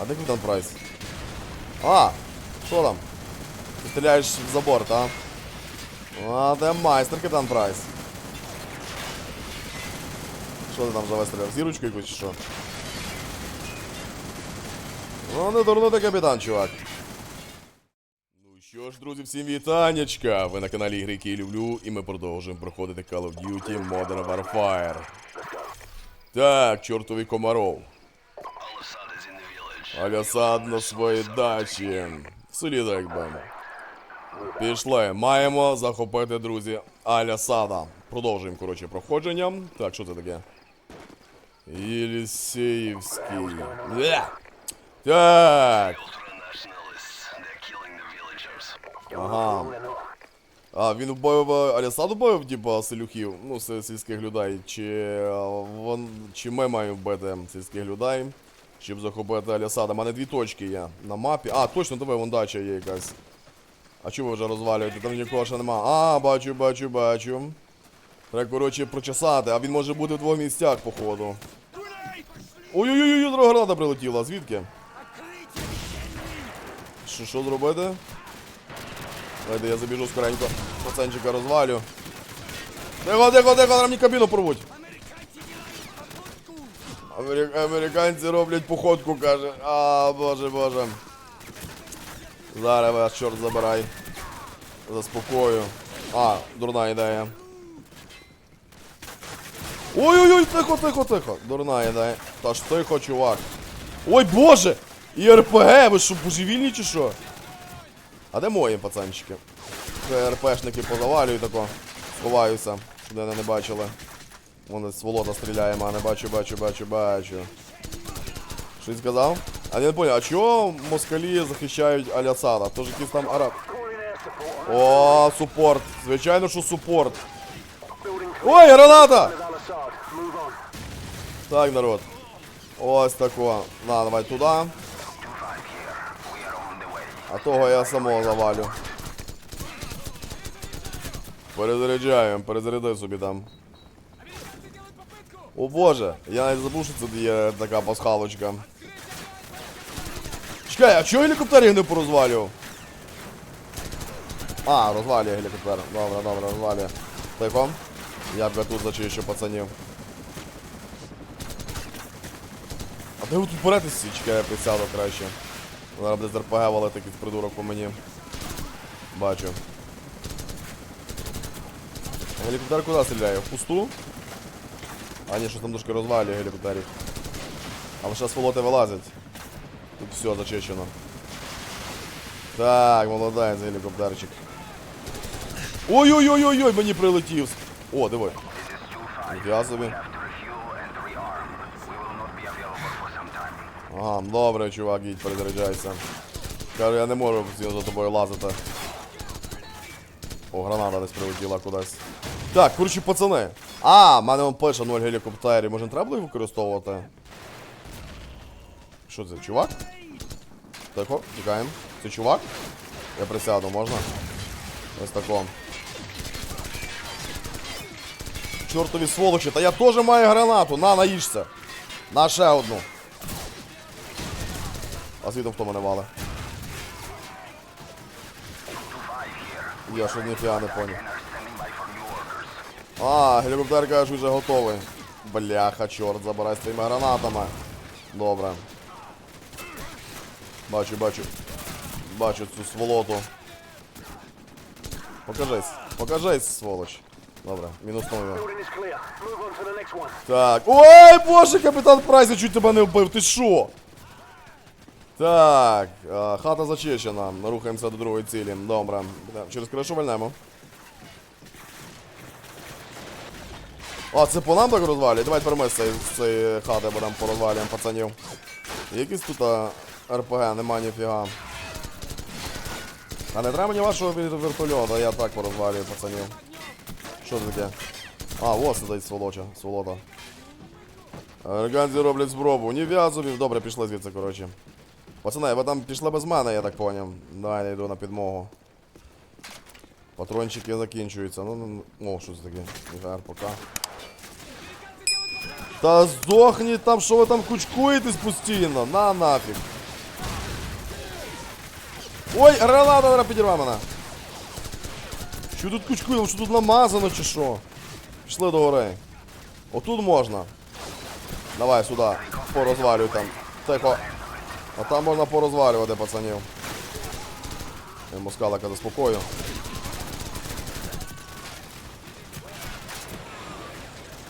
А де капітан Прайс? А! Що там? Ти стріляєш в забор, та? А, де майстер капітан Прайс. Що ти там за вистріляв? Зірочку якусь чи що? Ну, не дурно ти капітан, чувак. Ну що ж, друзі, всім вітаннячка! Ви на каналі Ігри, які люблю, і ми продовжуємо проходити Call of Duty Modern Warfare. Так, чортові комаров. Алясад на своїй дачі. В селі так. Пішли. Маємо захопити, друзі, Алясада. Продовжуємо, коротше, проходження. Так, що це таке? Єлісеївський. Так. Ага. А, він вбив е, Алясад вбив, типа, селюхів, ну, сільських людей, чи е, вон, чи ми маємо вбити сільських людей, щоб захопити Алясада. У мене дві точки є на мапі. А, точно, тебе вон дача є якась. А чого ви вже розвалюєте? Там нікого ще нема. А, бачу, бачу, бачу. Треба, коротше, прочесати, а він може бути в двох місцях, походу. Ой-ой-ой, друга граната прилетіла, звідки? Що, що зробити? Давайте я забіжу скоренько. Пацанчика розвалю. Тихо, тихо, тихо, нам мені кабіну порвуть. Америк... Американці роблять походку, каже. А, боже, боже. Зараз вас чорт забирай. Заспокою. А, дурна ідея. Ой-ой-ой, тихо, тихо, тихо. Дурна ідея. Та ж тихо, чувак. Ой, боже! І РПГ, ви що, божевільні чи що? А де мої пацанчики? РПшники позавалюють тако. Сховаюся, щоб мене не бачили. Вон з волота стріляє, а не бачу, бачу, бачу, бачу. Щось сказав? А я не понял, а чого москалі захищають Алясада? Тож якийсь там араб. О, супорт. Звичайно, що супорт. Ой, граната! Так, народ. Ось тако. На, давай туди. А того я самого завалю. Перезаряджаємо, перезаряди собі там. О боже, я навіть забув, що це є така пасхалочка. Чекай, а чого гелікоптер їх не порозвалював? А, розвалює гелікоптер. Добре, добре, розвалює. Тихо. Я тебе тут зачищу, пацанів. А де ви тут боретеся? Чекай, я присяду краще. Зараз буде з РПГ валити якийсь придурок по мені. Бачу. Гелікоптер куди стріляє? В пусту? А ні, що там трошки розвалює гелікоптерів. Але зараз волоти вилазять. Тут все зачищено. Так, молодець гелікоптерчик. Ой-ой-ой-ой-ой, мені прилетів. О, диви. Собі. Ага, добре, чувак, їдь, перезаряджайся. Кажу, я не можу за тобою лазити. О, граната десь прилетіла кудись. Так, коротше, пацани. А, в мене он пише 0 гелікоптерів. Може треба було їх використовувати? Що це, чувак? Тихо, тікаємо. Це чувак? Я присяду, можна? Ось тако. Чортові сволочі, та я теж маю гранату, на, наїжся. На ще одну. А звідом хто мене вале? Я що ніфіга не поняв. А, гелікоптер каже, що вже готовий. Бляха, чорт, забирай з твоїми гранатами. Добре. Бачу, бачу. Бачу цю сволоту. Покажись. Покажись, сволоч. Добре, next one. Так. Ой, боже, капітан Прайс, я чуть тебе не вбив, ти що? Так, хата зачищена. Рухаємося до другої цілі. Добре. Через кришу вальнемо. А, це по нам так розвалює? Давай тепер ми з цієї з цієї хати порозвалюємо, пацанів. Якийсь тут РПГ, нема ніфіга. А не треба мені вашого вертольота, я так порозвалюю, пацанів. Що це таке? А, ось сидить сволоча, сволота. Американці роблять спробу. Ні в'язовів. Добре, пішли звідси, коротше. Пацани, ви там пішли без мене, я так поняв. Давай я йду на підмогу. Патрончики закінчуються. Ну, ну, ну. О, що це таке? РПК. Та здохніть там, що ви там кучкуєтесь постійно. На нафіг. Ой, граната зараз підірва мене. Що тут кучкуємо? Що тут намазано чи що? Пішли до гори. Отут можна. Давай сюди. Порозвалюй там. Тихо. А там можна порозвалювати, пацанів. Я москалика заспокою.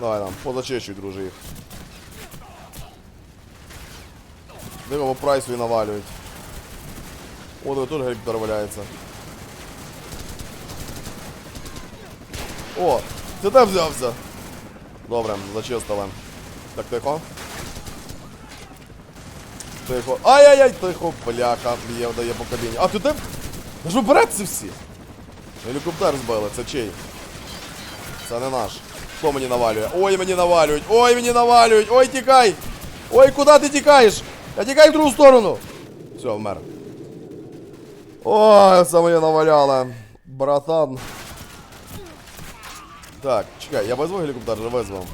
Давай там, позачищуй, друже їх. Диво по прайсу і навалюють. О, тут гелікоптер валяється. О, ти де взявся? Добре, зачистили. Так, тихо. Тихо. Ай-яй-яй, тихо, бляха, б'є, дає по кабіні. А ти де? Ви ж ви берете всі? Гелікоптер збили, це чий? Це не наш. Хто мені навалює? Ой, мені навалюють! Ой, мені навалюють! Ой, тікай! Ой, куди ти тікаєш? Я в другу сторону! Все, вмер. Ой, це мені наваляли. Братан. Так, чекай, я визвав гелікоптер, визвав.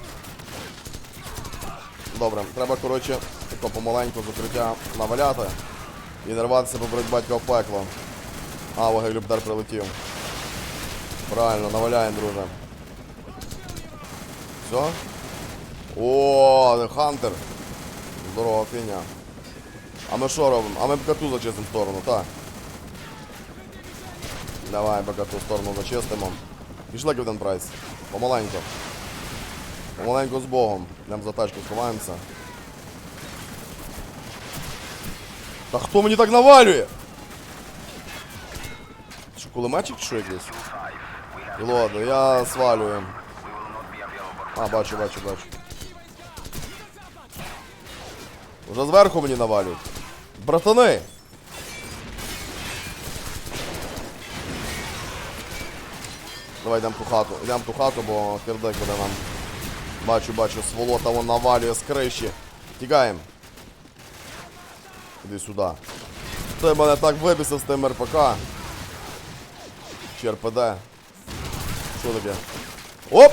Добре, треба, коротше, тако помаленьку з укриття наваляти і не рватися побрати батька в пекло. А, гелікоптер прилетів. Правильно, наваляємо, друже. Все? О, Хантер. Здорово, фіня. А ми що робимо? А ми БКТу зачистимо сторону, так. Давай БКТу сторону зачистимо. Пішли Кевден Прайс. Помаленько. Помаленько з Богом. Йдемо за тачку сховаємося. Та хто мені так навалює? Що, кулеметчик що якийсь? Ладно, я свалюю. А, бачу, бачу, бачу. Уже зверху мені навалюють. Братани! Давай йдемо ту хату. Йдемо ту хату, бо кирдик буде нам. Бачу, бачу, сволота вон навалює з криші. Тікаємо. Іди сюди. Ти мене так вибісив з тим РПК. Чи РПД. Що таке? Оп!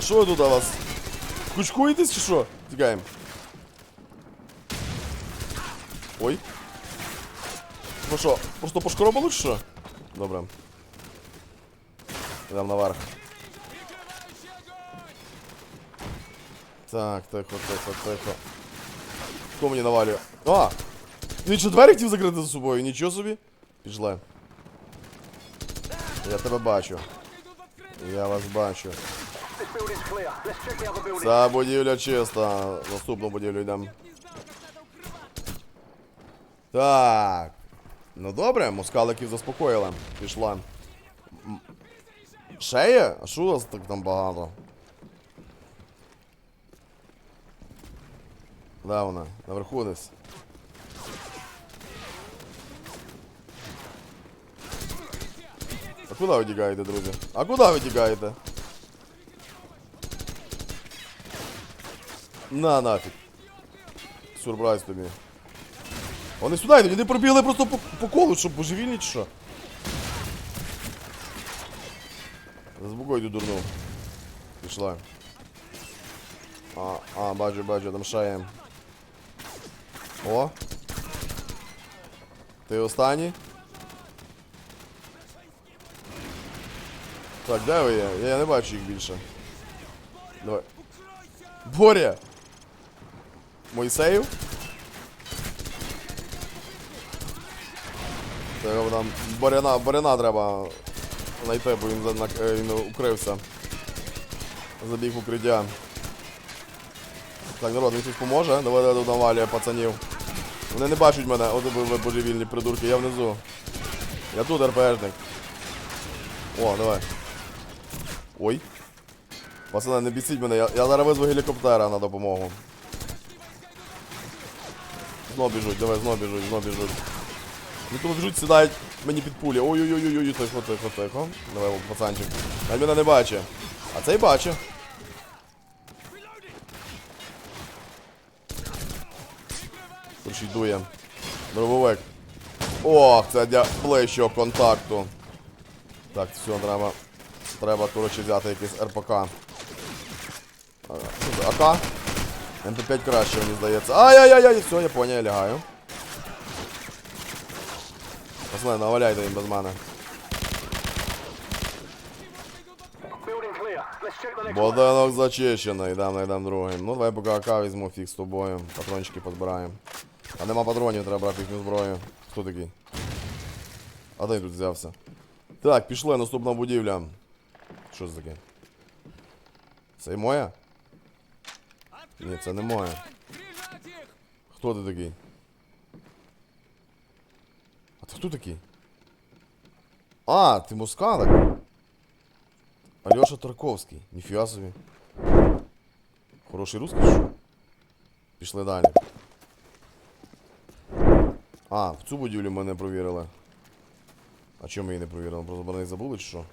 А що ви тут у вас? Кучкуєтесь чи що? Тікаємо. Ой. Ну що, просто пошкоробили чи що? Добре. Йдемо наверх. Так, тихо, тихо, тихо. Хто мені навалює? А! Він ще двері хотів закрити за собою, нічого собі. Пішли. Я тебе бачу. Я вас бачу. Ця будівля чиста. Наступну будівлю йдемо. Так. Ну добре, москаликів заспокоїли. Пішла. Ще є? А що у вас так там багато? Де вона? Наверху десь. А куди ви тікаєте, друзі? А куди ви тікаєте? На нафіг. Сюрприз тобі. Вони сюди йдуть, вони пробігли просто по, по колу, щоб божевільні чи що. Заспокой дурну. Пішла. А, а, бачу, бачу, там ще. О. Ти останній? Так, де ви є? Я не бачу їх більше. Давай. Боря! Мойсеїв? Треба нам Боряна, Боряна треба знайти, бо він, е, він укрився. Забіг укриття. Так, народ, він щось поможе. Давай тут навалює пацанів. Вони не бачать мене, от ви, божевільні придурки, я внизу. Я тут РПшник. О, давай. Ой. Пацани, не бісіть мене, я, я зараз визву гелікоптера на допомогу. Знов біжуть, давай, знов біжуть, знов біжуть. Тут біжуть, сідають мені під пулі. Ой-ой-ой-ой, тихо, тихо, тихо. Давай, пацанчик. А мене не бачить. А цей бачить. Короче, дує. Дробовик. Ох, це для ближчого контакту. Так, все, треба. Треба, коротше, взяти якийсь РПК. АК? МП5 краще, мені здається. Ай-яй-яй-яй, все, я понял, я лягаю. Пацани, наваляйте їм без мене. Building clear. Let's check the next one. Будинок зачищений, йдемо, найдемо другим. Ну, давай поки АК візьму фіг з тобою. Патрончики позбираємо. А нема патронів, треба брати їхню зброю. Хто такий? А де він тут взявся? Так, пішли, наступна будівля. Що це таке? Це і моя? Ні, це не моя. Хто ти такий? А ти хто такий? А, ти мускалик. Алёша Тарковський. Ніфіга собі. Хороший русский, що? Пішли далі. А, в цю будівлю ми не провірили. А чому її не провірили? Просто про неї забули що?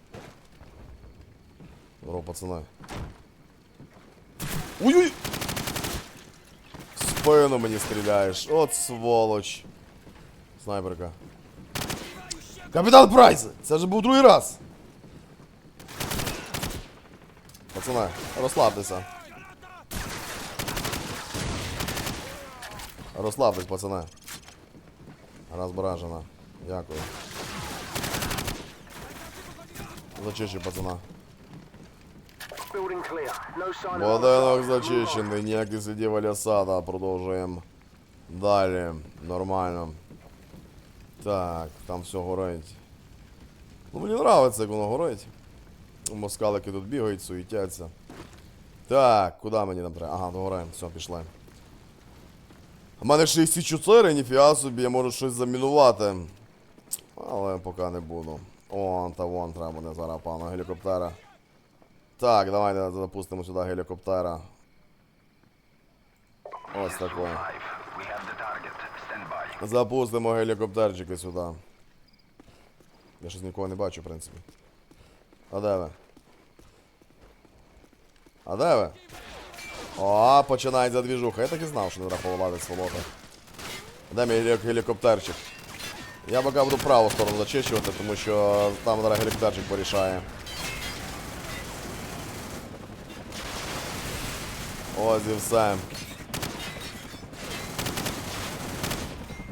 Здорово, пацани. Ой-ой! В спину мені стріляєш. От сволоч. Снайперка. Капітан Прайс! Це вже був другий раз. Пацани, розслабтеся. Розслабтесь, пацани. Розбражена. Дякую. Зачищу, пацана. Будинок зачищений, ніяких слідів Алясада. Продовжуємо. Далі. Нормально. Так, там все горить. Ну мені подобається, як воно горить. Москалики тут бігають, суетяться. Так, куди мені там треба? Ага, догораємо, все, пішли. У мене 64, ніфіга собі, я можу щось замінувати. Але поки не буду. Вон та вон треба буде зараз пана гелікоптера. Так, давайте запустимо сюди гелікоптера. Ось by. Запустимо гелікоптерчики сюди. Я щось нікого не бачу, в принципі. А де ви? А де ви? О, починається двіжуха. Я так і знав, що не треба повалати сволота. Де мій гелікоптерчик? Я поки буду праву сторону зачищувати, тому що там зараз гелікоптерчик порішає. І все.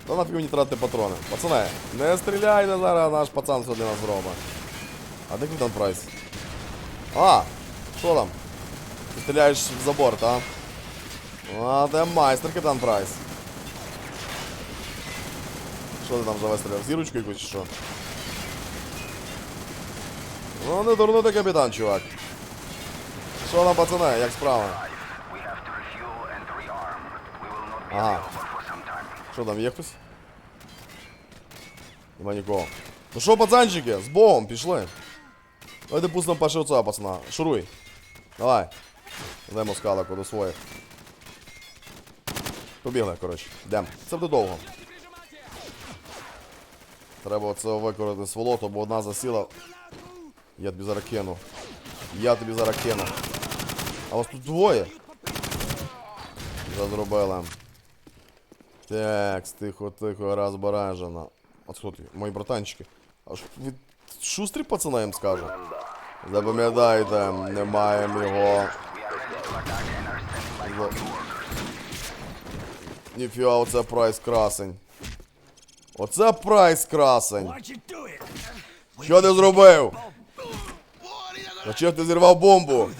Та нафіг мені тратити патрони. Пацани, не стріляйте зараз, наш пацан сьогодні нас зробить. А де капітан Прайс? А, що там? Ти стріляєш в забор, та? А, де майстер капітан Прайс. Що ти там за вистріляв? Зірочку якусь чи що? Ну, не дурнути капітан, чувак. Що там, пацани, як справа? Ага. Що там, є хтось? Нема нікого. Ну що, пацанчики, з Богом, пішли. Давайте пустимо першого цього пацана. Шуруй. Давай. Йдемо скалаку до своїх. Побігли, коротше. Йдемо. Це буде довго. Треба оце викорити сволоту, бо одна засіла. Я тобі зараз кину. Я тобі зараз кину. А вас тут двоє. Вже зробили. Так, тихо, тихо, розбаражено. От хто ти? Мої братанчики. А ж ви шустрі пацани, я їм скажу. Запам'ятайте, не маємо його. За- оце прайс красень. Оце прайс красень. Що ти зробив? Чого ти зірвав бомбу?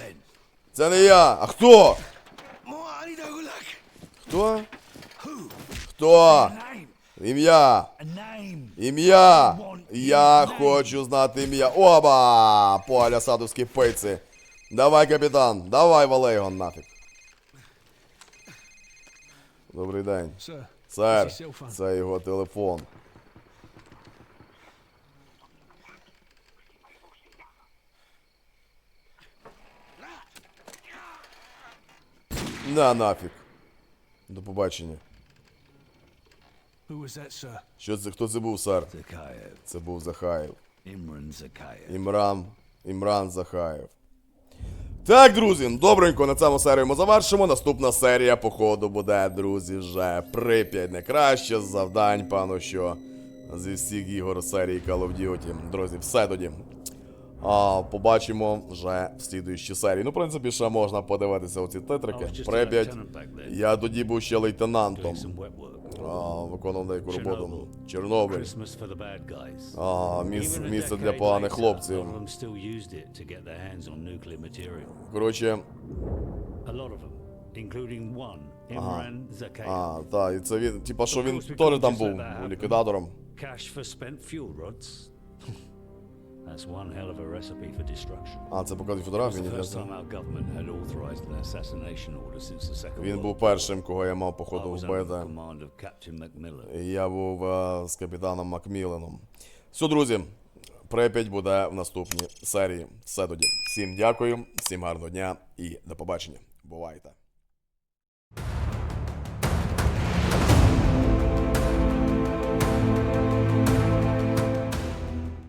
Це не я. А хто? Хто? Хто? Ім'я. Ім'я. Я хочу знати ім'я. Оба! По алясадовській пиці. Давай, капітан, давай, вали його нафіг. Добрий день. Сер, Це це його телефон. На нафіг. До побачення. Що це, хто це був? Zakayev. Це був Захаєв. Імран. Імран Захаєв. Так, друзі, добренько, на цьому серію ми завершимо. Наступна серія, походу, буде, друзі, вже Прип'ять. Не краще з завдань, пану, що зі всіх ігор серії Call of Duty. Друзі, все тоді. А, побачимо вже в слідуючій серії. Ну, в принципі, ще можна подивитися оці титрики. Прип'ять. Я тоді був ще лейтенантом. А, виконував деяку роботу. Чорнобиль. А, міс, місце для поганих хлопців. Коротше, а, так, і це він, типа, що він теж там був ліквідатором. Cash for spent fuel rods. That's one hell of a recipe for destruction. А, це показує фотографії, the first time our government had authorized an assassination order since the Second Він був першим, кого я мав походу вбити. І Я був е, з капітаном Макміленом. Все, друзі, Прип'ять буде в наступній серії. Все тоді. Всім дякую, всім гарного дня і до побачення. Бувайте!